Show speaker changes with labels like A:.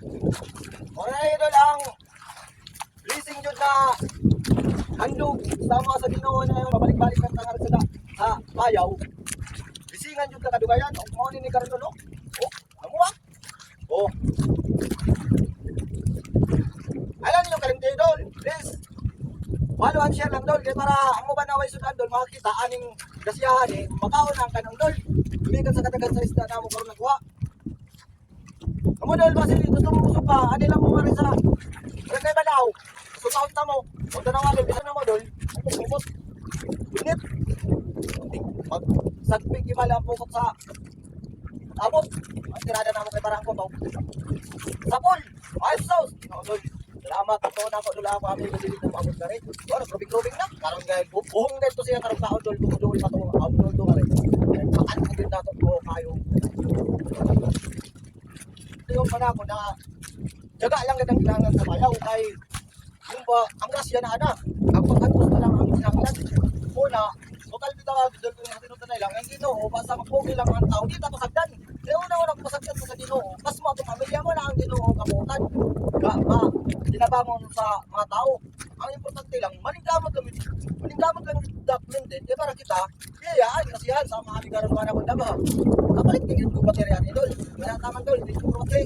A: Mga idol ang blessing jud na handog sama sa Ginoo na mabalik-balik ng tangar sa sa bayaw. Bisingan jud ka kadugayan o mo ni karon no. Oh, amo ah. Oh. Alam niyo kalimti idol, please. Follow and share lang dol kay para amo ba naway sudan dol makakita aning kasiyahan eh makaon ang kanang dol. Dumikan sa katagan sa isda na mo karon nagwa. Amo dol basi gusto mo usok pa, ani lang mo mari sa Barangay Banaw. Sukaon ta mo. Kung tanaw dol bisa na mo dol. Upos upos. Init. Mag sagpig gimala ang pukot sa abot. Ang tirada na mo kay parang to. Sapol. Ayos sauce. No, dol. Salamat to na ako dula ako ami dili na abot ka rin. Ora krubing-krubing na. Karon gay buhong dito siya karon kaon dol dul pa to. Abot dol ka rin. Pakan ko din nato ko kayo. Yung pa ko na Jaga lang ganang kailangan sa bayaw kay yung ba ang grasya na ana. Ang pagkatos na lang ang kinahanglan. Una, total bitaw ang dol ko sa tinutan na lang. Ang Ginoo basta mapugi lang ang tao dito pasagdan. Kaya una una pasagdan ko sa Ginoo. Mas mo ang pamilya mo na ang Ginoo kamutan. Ga ma ginabangon sa mga tao. Ang importante lang maningkamot kami. Maningkamot lang document din. Kaya para kita, kayaan kasihan sa mga ligaran mga nakon dama. Kapalit tingin ko baterya ni Dol. Kaya taman Dol, hindi ko prote.